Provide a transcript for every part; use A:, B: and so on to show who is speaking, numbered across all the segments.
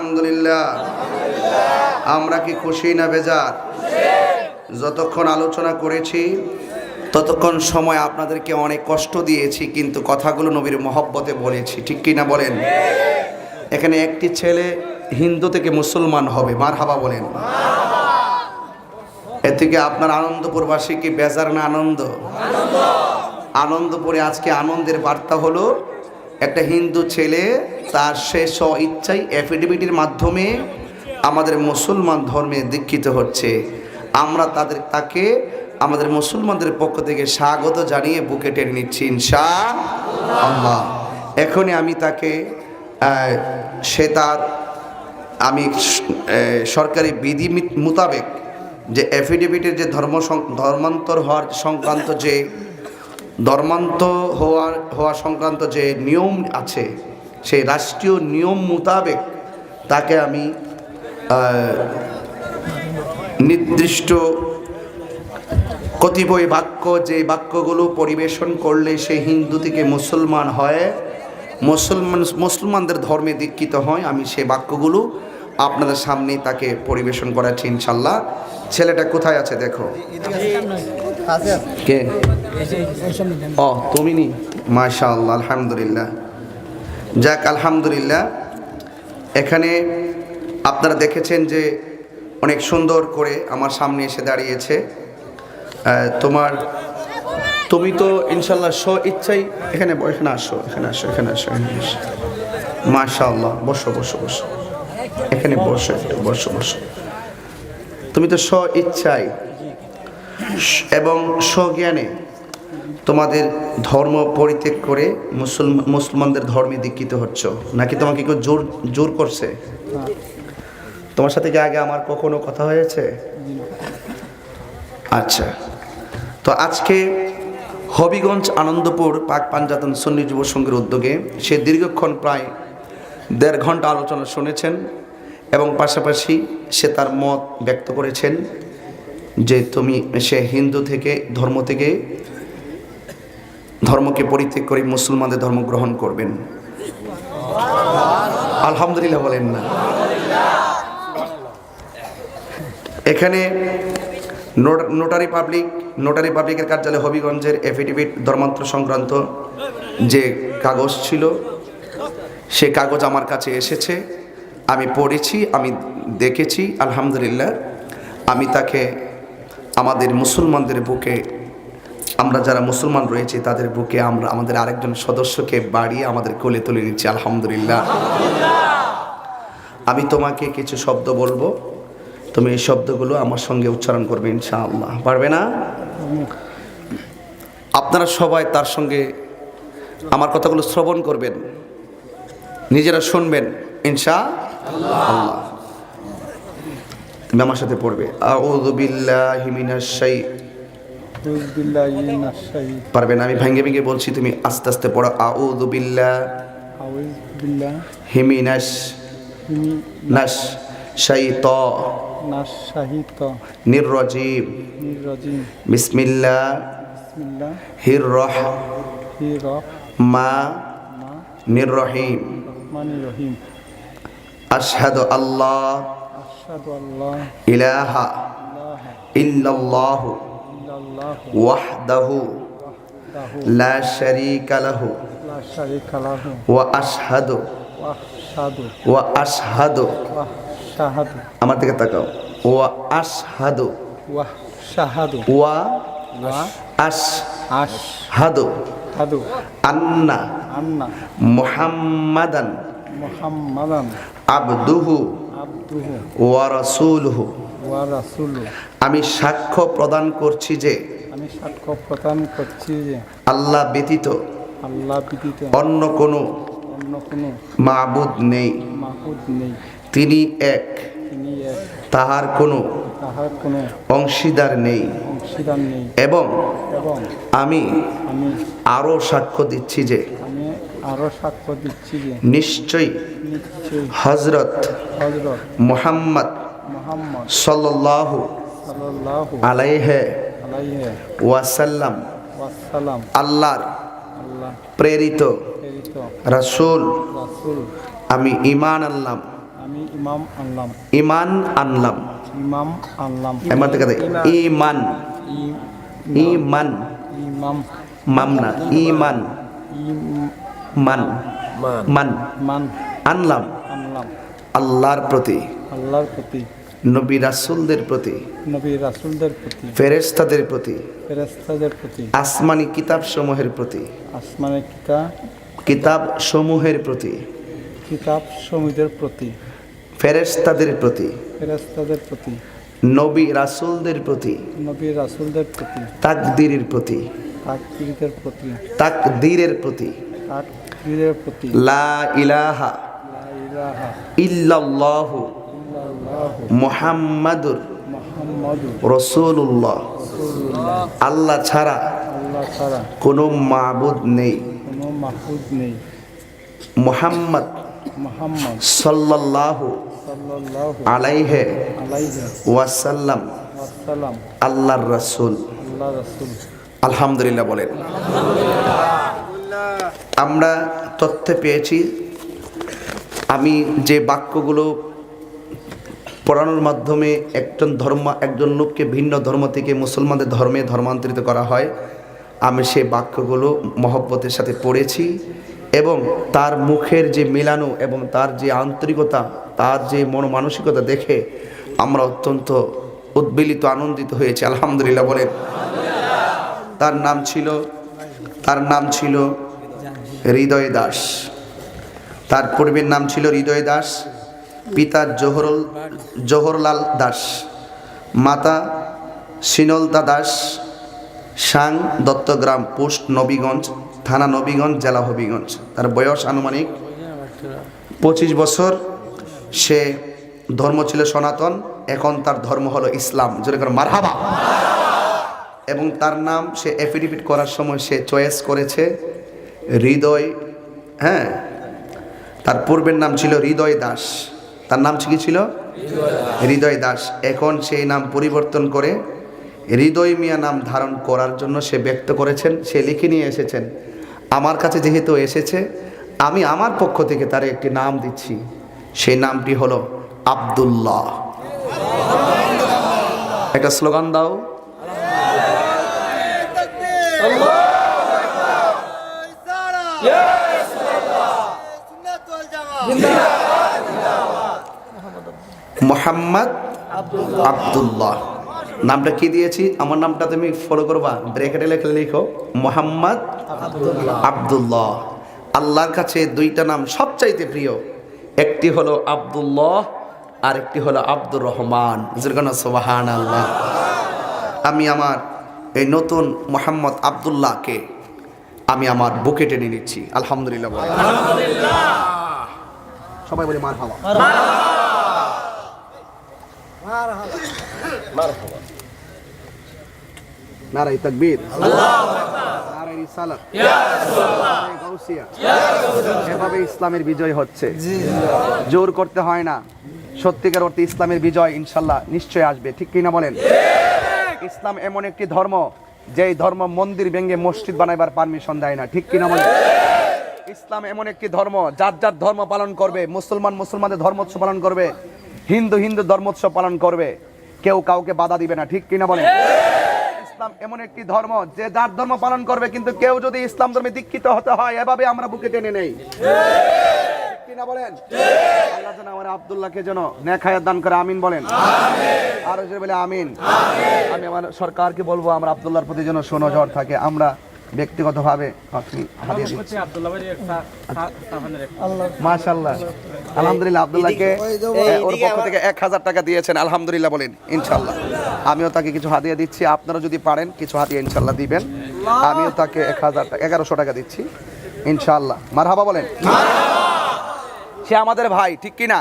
A: আলহামদুলিল্লাহ। আমরা কি খুশি না বেজার? যতক্ষণ আলোচনা করেছি, ততক্ষণ সময় আপনাদেরকে অনেক কষ্ট দিয়েছি, কিন্তু কথাগুলো নবীর মহব্বতে বলেছি। ঠিক কি না বলেন? এখানে একটি ছেলে হিন্দু থেকে মুসলমান হবে মার হাবা বলেন। এ থেকে আপনার আনন্দপুরবাসী কি বেজার না আনন্দ। আনন্দপুরে আজকে আনন্দের বার্তা হলো একটা হিন্দু ছেলে, তার শেষ ইচ্ছাই অ্যাফিডেভিটের মাধ্যমে আমাদের মুসলমান ধর্মে দীক্ষিত হচ্ছে। আমরা তাদের, তাকে আমাদের মুসলমানদের পক্ষ থেকে স্বাগত জানিয়ে বুকে টেনে নিচ্ছি ইনশা এখনই আমি তাকে সে তার, আমি সরকারি বিধি মোতাবেক যে অ্যাফিডেভিটের যে ধর্ম সং- ধর্মান্তর হওয়ার সংক্রান্ত যে ধর্মান্ত হওয়ার, হওয়া সংক্রান্ত যে নিয়ম আছে, সেই রাষ্ট্রীয় নিয়ম মোতাবেক তাকে আমি নির্দিষ্ট কতিপয় বাক্য, যে বাক্যগুলো পরিবেশন করলে সে হিন্দু থেকে মুসলমান হয়, মুসলমান, মুসলমানদের ধর্মে দীক্ষিত হয়, আমি সেই বাক্যগুলো আপনাদের সামনেই তাকে পরিবেশন করাচ্ছি ইনশাল্লাহ। ছেলেটা কোথায় আছে দেখো। কে? ও তুমি নি? মাশা আল্লাহ আলহামদুলিল্লাহ। যাক আলহামদুলিল্লাহ। এখানে আপনারা দেখেছেন যে অনেক সুন্দর করে আমার সামনে এসে দাঁড়িয়েছে। তোমার তুমি তো ইনশাল্লাহ স্ব ইচ্ছাই এখানে এখানে আসো এখানে আসো এখানে আসো এখানে আসো। মাশা আল্লাহ বসো বসো বসো। এখানে বসো একটু বসো বসো। তুমি তো স্ব ইচ্ছাই। এবং স্বজ্ঞানে তোমাদের ধর্ম পরিত্যাগ করে মুসলমান মুসলমানদের ধর্মে দীক্ষিত হচ্ছ। নাকি তোমাকে কেউ জোর জোর করছে? তোমার সাথে কি আগে আমার কখনো কথা হয়েছে? আচ্ছা। তো আজকে হবিগঞ্জ আনন্দপুর পাক পাঞ্জাতন সন্নি যুব সংঘের উদ্যোগে সে দীর্ঘক্ষণ প্রায় দেড় ঘণ্টা আলোচনা শুনেছেন এবং পাশাপাশি সে তার মত ব্যক্ত করেছেন। যে তুমি সে হিন্দু থেকে, ধর্ম থেকে, ধর্মকে পরিত্যাগ করে মুসলমানদের ধর্ম গ্রহণ করবেন। আলহামদুলিল্লাহ বলেন না। এখানে নোট- নোটারি পাবলিক, নোটারি পাবলিকের কার্যালয় হবিগঞ্জের এফিডেভিট ধর্মান্তর সংক্রান্ত যে কাগজ ছিল, সে কাগজ আমার কাছে এসেছে। আমি পড়েছি, আমি দেখেছি, আলহামদুলিল্লাহ। আমি তাকে আমাদের মুসলমানদের বুকে, আমরা যারা মুসলমান রয়েছি, তাদের বুকে আমরা, আমাদের আরেকজন সদস্যকে বাড়িয়ে আমাদের কোলে তুলে নিচ্ছি, আলহামদুলিল্লাহ। আমি তোমাকে কিছু শব্দ বলব। তুমি এই শব্দগুলো আমার সঙ্গে উচ্চারণ করবে, ইনশাআল্লাহ। পারবে না? আপনারা সবাই তার সঙ্গে আমার কথাগুলো শ্রবণ করবেন। নিজেরা শুনবেন ইনশা আল্লাহ আমার সাথে পড়বে। পারবে না, আমি ভেঙে ভেঙে বলছি, তুমি আস্তে আস্তে পড়ো।
B: আউদুবিল্লা হিমিনাস
A: হির মা
B: রহিম
A: আশহাদু আল্লাহ ইলাহা ইল্লাল্লাহ ওয়াহদাহু লা শারীকা লাহু ওয়া আশহাদু ওয়া আশহাদু আমার থেকে তাকাও। ওয়া আশহাদু ওয়া শাহাদু
B: ওয়া
A: আশ
B: আন্না
A: ওয়া রাসূলুহু। আমি সাক্ষ্য প্রদান করছি যে
B: আমি সাক্ষ্য প্রদান করছি যে
A: আল্লাহ ব্যতীত
B: আল্লাহ ব্যতীত
A: অন্য কোনো
B: অন্য কোনো
A: মাবুদ নেই।
B: মাবুদ নেই।
A: তিনি এক।
B: তিনি এক।
A: তাহার কোনো
B: তাহার কোনো
A: অংশীদার নেই।
B: অংশীদার নেই।
A: এবং আমি
B: আমি
A: আরও সাক্ষ্য দিচ্ছি যে নিশ্চয়ই
B: নিশ্চয়ই
A: হজরত মুহাম্মদ আলাইহে ওয়াসাল্লাম আল্লাহর
B: আল্লাহ
A: প্রেরিত রাসূল আমি ইমান আনলাম।
B: আমি ইমাম আনলাম।
A: ইমান আনলাম। ইমান ইমান
B: ইমাম।
A: মামনা ইমান
B: ইম-
A: মান। মান।
B: মান।
A: আনলাম।
B: আনলাম।
A: আল্লাহর প্রতি।
B: আল্লাহর প্রতি।
A: নবী রাসূলদের প্রতি।
B: নবী রাসূলদের প্রতি।
A: ফেরেশতাদের প্রতি।
B: ফেরেস্তাদের প্রতি।
A: আসমানি কিতাব সমূহের প্রতি।
B: আসমানে কিতা
A: কিতাব সমূহের প্রতি।
B: কিতাব সমিদের প্রতি।
A: ফেরেশতাদের প্রতি।
B: ফেরেস্তাদের প্রতি।
A: নবী রাসূলদের প্রতি।
B: নবী রাসূলদের প্রতি।
A: তাকদীরের প্রতি।
B: তাকবীরদের প্রতি।
A: তাকদীরের প্রতি। লা ইলাহা ইল্লাল্লাহু মুহাম্মাদুর আল্লাহ ছাড়া কোনো মাবুদ নেই।
B: কোনো মাহবুদ নেই।
A: মুহাম্মদ সাল্লাল্লাহু
B: সাল্লাল্লাহু
A: আলাইহি ওয়াসাল্লাম। আল্লাহর রাসূল।
B: আল্লাহ রাসূল।
A: আলহামদুলিল্লাহ বলেন। আমরা তথ্য পেয়েছি, আমি যে বাক্যগুলো পড়ানোর মাধ্যমে একজন ধর্ম, একজন লোককে ভিন্ন ধর্ম থেকে মুসলমানদের ধর্মে ধর্মান্তরিত করা হয়, আমি সে বাক্যগুলো মহব্বতের সাথে পড়েছি এবং তার মুখের যে মেলানো এবং তার যে আন্তরিকতা, তার যে মনমানসিকতা দেখে আমরা অত্যন্ত উদ্বেলিত, আনন্দিত হয়েছি, আলহামদুলিল্লাহ বলেন। তার নাম ছিল, তার নাম ছিল হৃদয় দাস। তার পূর্বের নাম ছিল হৃদয় দাস, পিতা জহরল, জহরলাল দাস, মাতা সিনলতা দাস, সাং দত্তগ্রাম পোস্ট নবীগঞ্জ, থানা নবীগঞ্জ, জেলা হবিগঞ্জ। তার বয়স আনুমানিক পঁচিশ বছর। সে ধর্ম ছিল সনাতন, এখন তার ধর্ম হলো ইসলাম। যেরকম মারহাবা। এবং তার নাম সে এফিডেভিট করার সময় সে চয়েস করেছে হৃদয় হ্যাঁ? তার পূর্বের নাম ছিল হৃদয় দাস। তার নাম কি ছিল? হৃদয় দাস। এখন সেই নাম পরিবর্তন করে হৃদয় মিয়া নাম ধারণ করার জন্য সে ব্যক্ত করেছেন, সে লিখে নিয়ে এসেছেন। আমার কাছে যেহেতু এসেছে, আমি আমার পক্ষ থেকে তার একটি নাম দিচ্ছি। সেই নামটি হলো আব্দুল্লাহ। একটা স্লোগান দাও। মোহাম্মদ আব্দুল্লাহ। নামটা কি দিয়েছি? আমার নামটা তুমি ফলো করবা। ব্রেকেটে লেখে লিখো মোহাম্মদ আব্দুল্লাহ। আল্লাহর কাছে দুইটা নাম সবচাইতে প্রিয়। একটি হলো আব্দুল্লাহ আর একটি হলো আব্দুর রহমান। সোবাহান আল্লাহ আমি আমার এই নতুন মোহাম্মদ আব্দুল্লাহকে আমি আমার বুকে টেনে নিচ্ছি। আলহামদুলিল্লাহ। সবাই বলে মার হাওয়া নারাই তাকবীর। নারাই রিসালাত। নারাই গাউসিয়া। এভাবে ইসলামের বিজয় হচ্ছে। জোর করতে হয় না। সত্যিকার অর্থে ইসলামের বিজয় ইনশাল্লাহ নিশ্চয় আসবে। ঠিক কিনা বলেন? ইসলাম এমন একটি ধর্ম যেই ধর্ম মন্দির ভেঙে মসজিদ বানাইবার পারমিশন দেয় না। ঠিক কিনা বলেন? ইসলাম এমন একটি ধর্ম যার যার ধর্ম পালন করবে মুসলমান মুসলমানদের ধর্মোৎসব পালন করবে হিন্দু হিন্দু ধর্মোৎসব পালন করবে। কেউ কাউকে বাধা দিবে না, ঠিক কিনা বলেন? ইসলাম এমন একটি ধর্ম, যে যার ধর্ম পালন করবে, কিন্তু কেউ যদি ইসলাম ধর্মে দীক্ষিত হতে হয়, এভাবে আমরা বুকে টেনে নেই। বলেন? আমার যেন দান করে, আমিন বলেন। আমিন। আমি আমার সরকারকে বলব, আমরা আব্দুল্লাহর প্রতি যেন সুনজর থাকে। আমরা ব্যক্তিগতভাবে আপনি হাদিয়া মাশাল্লাহ আলহামদুলিল্লাহ আব্দুল্লাহকে ওর পক্ষ থেকে এক হাজার টাকা দিয়েছেন। আলহামদুলিল্লাহ বলেন ইনশাল্লাহ আমিও তাকে কিছু হাদিয়া দিচ্ছি। আপনারা যদি পারেন কিছু হাদিয়া ইনশাল্লাহ দিবেন। আমিও তাকে এক হাজার টাকা এগারোশো টাকা দিচ্ছি ইনশাল্লাহ মারহাবা বলেন। সে আমাদের ভাই ঠিক কি না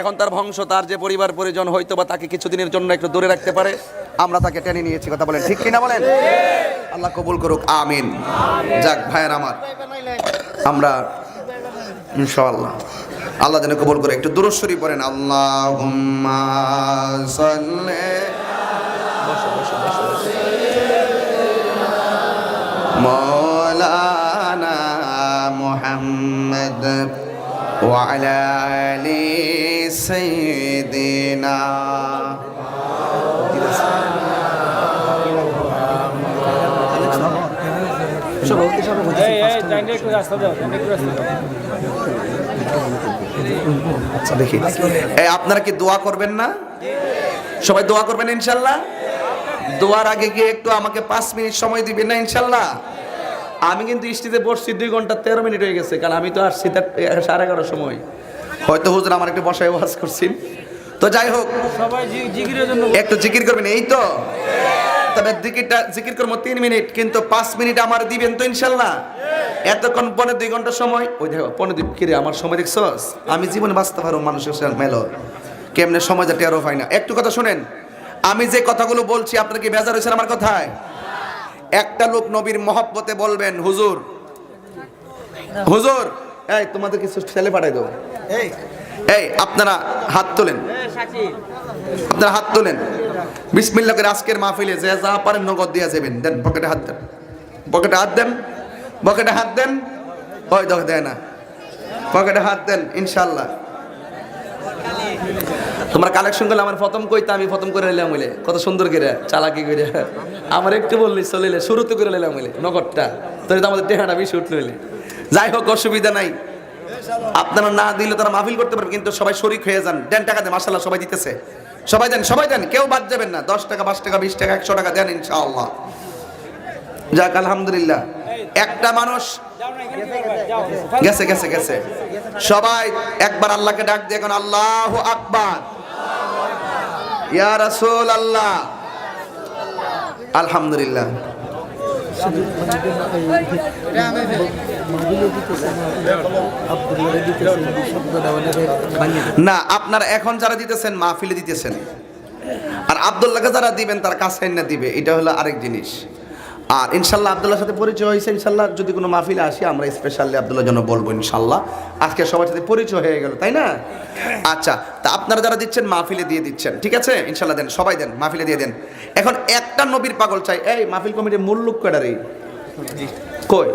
A: এখন তার বংশ তার যে পরিবার পরিজন হয়তো বা তাকে কিছুদিনের জন্য একটু দূরে রাখতে পারে আমরা তাকে টেনে নিয়েছি কথা বলেন ঠিক কিনা বলেন আল্লাহ কবুল করুক আমিন যাক ভাইয়ের আমার আমরা ইনশাআল্লাহ আল্লাহ যেন কবুল করে একটু দূরস্বরী পড়েন আল্লাহ মৌলানা মোহাম্মদ وعلى آل سيدنا
B: এই এই জানি একটু রাস্তা দাও জানি একটু রাস্তা দাও
A: আচ্ছা দেখি এই আপনারা কি দোয়া করবেন না সবাই দোয়া করবেন ইনশাল্লাহ দোয়ার আগে গিয়ে একটু আমাকে পাঁচ মিনিট সময় দিবেন না ইনশাল্লাহ আমি কিন্তু স্টেজে বসছি দুই ঘন্টা তেরো মিনিট হয়ে গেছে কারণ আমি তো আসছি তার সাড়ে এগারোর সময় হয়তো হুজুর আমার একটু বসায় ওয়াজ করছেন তো যাই হোক একটু জিকির করবেন এই তো। তবে জিকিরটা জিকির করব তিন মিনিট কিন্তু পাঁচ মিনিট আমার দিবেন তো ইনশাল্লাহ। এতক্ষণ পনেরো দুই ঘণ্টা সময়। ওই দেখো পনেরো দুই কিরে আমার সময় দেখছস? আমি জীবনে বাঁচতে পারব মানুষের সাথে মেলো কেমনে সময় যাতে আরও হয় না। একটু কথা শুনেন। আমি যে কথাগুলো বলছি আপনার কি বেজার হয়েছেন আমার কথায়? একটা লোক নবীর মহব্বতে বলবেন হুজুর হুজুর এই তোমাদের কিছু ছেলে পাঠাই দেবো। এই আপনারা হাত তোলেন। আপনারা হাত তোলেন। বিসমিল্লাহ করে আজকের মাহফিলে যে যা পারেন নগদ দিয়ে যাবেন। দেন, পকেটে হাত দেন। পকেটে হাত দেন। পকেটে হাত দেন। ওই দেখো, দেয় না। পকেটে হাত দেন ইনশাল্লাহ তোমার কালেকশন করলে আমার প্রথম কইতে, আমি প্রথম করে নিলাম বলে। কত সুন্দর করে, চালাকি করে। আমার একটু বললি চলিলে শুরুতে করে নিলাম বলে, নগদটা। তোর আমাদের টেহাটা বেশি উঠল যাই হোক, অসুবিধা নাই। আপনারা না দিলে তারা মাহফিল করতে পারবে, কিন্তু সবাই শরিক হয়ে যান। দেন টাকা দেন মাসাল্লাহ সবাই দিতেছে। সবাই দেন সবাই দেন, কেউ বাদ যাবেন না। দশ টাকা, পাঁচ টাকা, বিশ টাকা, একশো টাকা দেন ইনশাআল্লাহ। যাক, আলহামদুলিল্লাহ। একটা মানুষ গেছে গেছে গেছে। সবাই একবার আল্লাহকে ডাক দিয়ে এখন আল্লাহ আকবার। ইয়া রাসূল আল্লাহ আলহামদুলিল্লাহ। না, আপনার এখন যারা দিতেছেন, মাহফিলে দিতেছেন। আর আবদুল্লাহকে যারা দিবেন, তার কাছে না দিবে, এটা হলো আরেক জিনিস। আর ইনশাল্লাহ আবদুল্লাহর সাথে পরিচয় হয়েছে, ইনশাল্লাহ যদি কোনো মাহফিলে আসি, আমরা স্পেশালি আবদুল্লাহর জন্য বলব, ইনশাল্লাহ। আজকে সবার সাথে পরিচয় হয়ে গেল, তাই না? আচ্ছা তা আপনারা যারা দিচ্ছেন, মাহফিলে দিয়ে দিচ্ছেন, ঠিক আছে? ইনশাল্লাহ দেন, সবাই দেন, মাহফিলে দিয়ে দেন। এখন একটা নবীর পাগল চাই, এই মাহফিল কমিটির মূল লোক কয়টা রে? কই?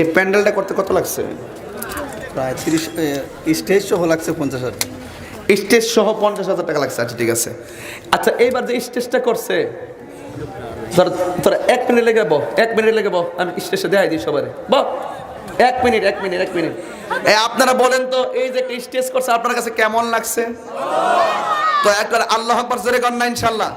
A: এই প্যান্ডেলটা করতে কত লাগছে?
C: প্রায় তিরিশ স্টেজ সহ লাগছে পঞ্চাশ হাজার।
A: স্টেজ সহ পঞ্চাশ হাজার টাকা লাগছে আচ্ছা ঠিক আছে। আচ্ছা এইবার যে স্টেজটা করছে, ধর ধর, এক মিনিট লেগে বহ, এক মিনিট লেগে বহ, আমি স্টেজে দেখাই দিই সবার। বহ, এক মিনিট এক মিনিট এক মিনিট। আপনারা বলেন তো, এই যে স্টেজ করছে, আপনার কাছে কেমন লাগছে? তো একবার আল্লাহ আকবার জোরে না ইনশাল্লাহ